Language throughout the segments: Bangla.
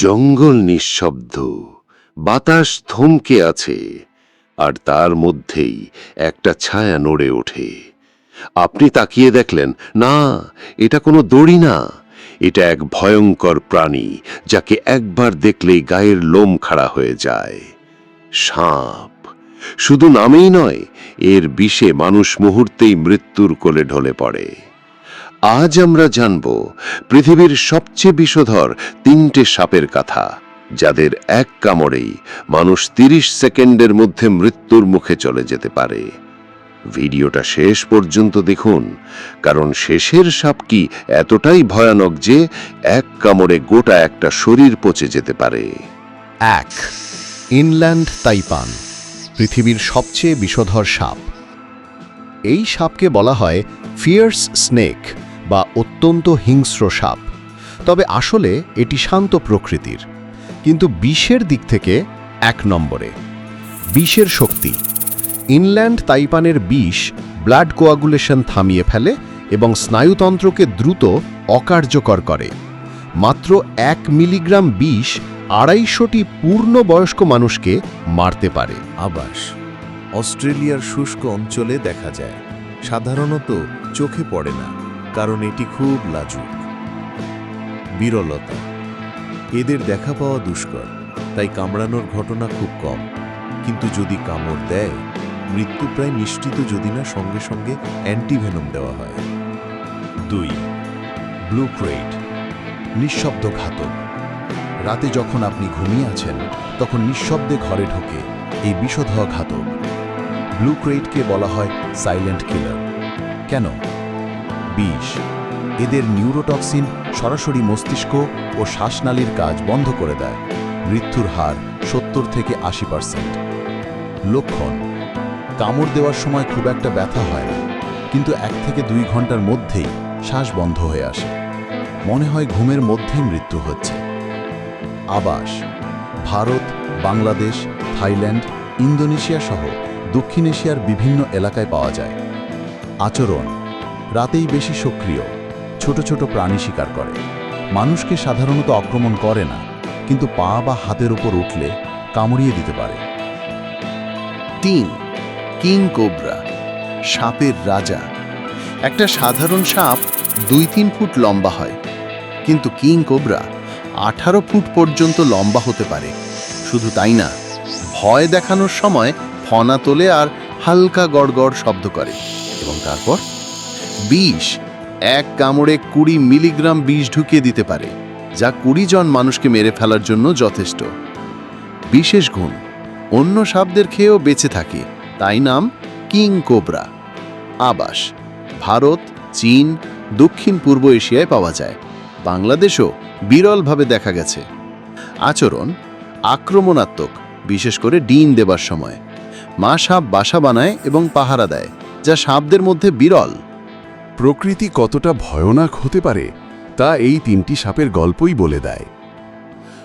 জঙ্গল নিঃশব্দ, বাতাস থমকে আছে, আর তার মধ্যেই একটা ছায়া নড়ে ওঠে। আপনি তাকিয়ে দেখলেন, না, এটা কোনো দড়ি না, এটা এক ভয়ঙ্কর প্রাণী, যাকে একবার দেখলেই গায়ের লোম খাড়া হয়ে যায়। সাপ, শুধু নামেই নয়, এর বিষে মানুষ মুহূর্তেই মৃত্যুর কোলে ঢলে পড়ে। আজ আমরা জানব পৃথিবীর সবচেয়ে বিষধর তিনটে সাপের কথা, যাদের এক কামড়েই মানুষ তিরিশ সেকেন্ডের মধ্যে মৃত্যুর মুখে চলে যেতে পারে। ভিডিওটা শেষ পর্যন্ত দেখুন, কারণ শেষের সাপ কি এতটাই ভয়ানক যে এক কামড়ে গোটা একটা শরীর পচে যেতে পারে। এক, ইনল্যান্ড তাইপান, পৃথিবীর সবচেয়ে বিষধর সাপ। এই সাপকে বলা হয় ফিয়ার্স স্নেক। বা অত্যন্ত হিংস্র সাপ। তবে আসলে এটি শান্ত প্রকৃতির। কিন্তু বিষের দিক থেকে এক নম্বরে। বিষের শক্তি। ইনল্যান্ড তাইপানের বিষ ব্লাড কোয়াগুলেশন থামিয়ে ফেলে এবং স্নায়ুতন্ত্রকে দ্রুত অকার্যকর করে। মাত্র এক মিলিগ্রাম বিষ আড়াইশোটি পূর্ণবয়স্ক মানুষকে মারতে পারে। আবাস। অস্ট্রেলিয়ার শুষ্ক অঞ্চলে দেখা যায়। সাধারণত চোখে পড়ে না। কারণ এটি খুব লাজুক। বিরলতা। এদের দেখা পাওয়া দুষ্কর, তাই কামড়ানোর ঘটনা খুব কম। কিন্তু যদি কামড় দেয়, মৃত্যু প্রায় নিশ্চিত যদি না সঙ্গে সঙ্গে অ্যান্টিভেনম দেওয়া হয়। দুই। ব্লু ক্রেট নিঃশব্দ ঘাতক। রাতে যখন আপনি ঘুমিয়ে আছেন, তখন নিঃশব্দে ঘরে ঢোকে এই বিষধর ঘাতক। ব্লু ক্রেটকে বলা হয় সাইলেন্ট কিলার। কেন? বিষ। এদের নিউরোটক্সিন সরাসরি মস্তিষ্ক ও শ্বাসনালীর কাজ বন্ধ করে দেয়। মৃত্যুর হার সত্তর থেকে আশি পার্সেন্ট। লক্ষণ, কামড় দেওয়ার সময় খুব একটা ব্যথা হয় না, কিন্তু এক থেকে দুই ঘণ্টার মধ্যেই শ্বাস বন্ধ হয়ে আসে। মনে হয় ঘুমের মধ্যেই মৃত্যু হচ্ছে। আবাস, ভারত, বাংলাদেশ, থাইল্যান্ড, ইন্দোনেশিয়া সহ দক্ষিণ এশিয়ার বিভিন্ন এলাকায় পাওয়া যায়। আচরণ রাতেই বেশি সক্রিয়। ছোট ছোট প্রাণী শিকার করে। মানুষকে সাধারণত আক্রমণ করে না, কিন্তু পা বা হাতের ওপর উঠলে কামড়িয়ে দিতে পারে। তিন, কিং কোবরা, সাপের রাজা। একটা সাধারণ সাপ দুই তিন ফুট লম্বা হয়, কিন্তু কিং কোবরা আঠারো ফুট পর্যন্ত লম্বা হতে পারে। শুধু তাই না, ভয় দেখানোর সময় ফনা তোলে আর হালকা গড়গড় শব্দ করে এবং তারপর বিষ, এক কামড়ে কুড়ি মিলিগ্রাম বিষ ঢুকিয়ে দিতে পারে, যা কুড়ি জন মানুষকে মেরে ফেলার জন্য যথেষ্ট। বিশেষ গুণ, অন্য সাপদের খেয়েও বেঁচে থাকে, তাই নাম কিং কোবরা। আবাস, ভারত, চীন, দক্ষিণ পূর্ব এশিয়ায় পাওয়া যায়, বাংলাদেশও বিরলভাবে দেখা গেছে। আচরণ, আক্রমণাত্মক, বিশেষ করে ডিম দেবার সময়। মা সাপ বাসা বানায় এবং পাহারা দেয়, যা সাপদের মধ্যে বিরল। প্রকৃতি কতটা ভয়ানক হতে পারে, তা এই তিনটি সাপের গল্পই বলে দেয়।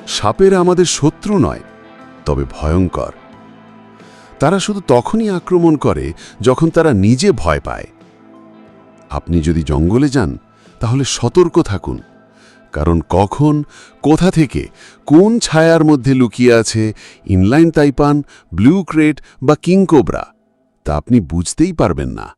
সাপের আমাদের শত্রু নয়, তবে ভয়ঙ্কর। তারা শুধু তখনই আক্রমণ করে যখন তারা নিজে ভয় পায়। আপনি যদি জঙ্গলে যান, তাহলে সতর্ক থাকুন, কারণ কখন, কোথা থেকে, কোন ছায়ার মধ্যে লুকিয়ে আছে ইনলাইন তাইপান, ব্লু ক্রেট বা কিংকোবরা তা আপনি বুঝতেই পারবেন না।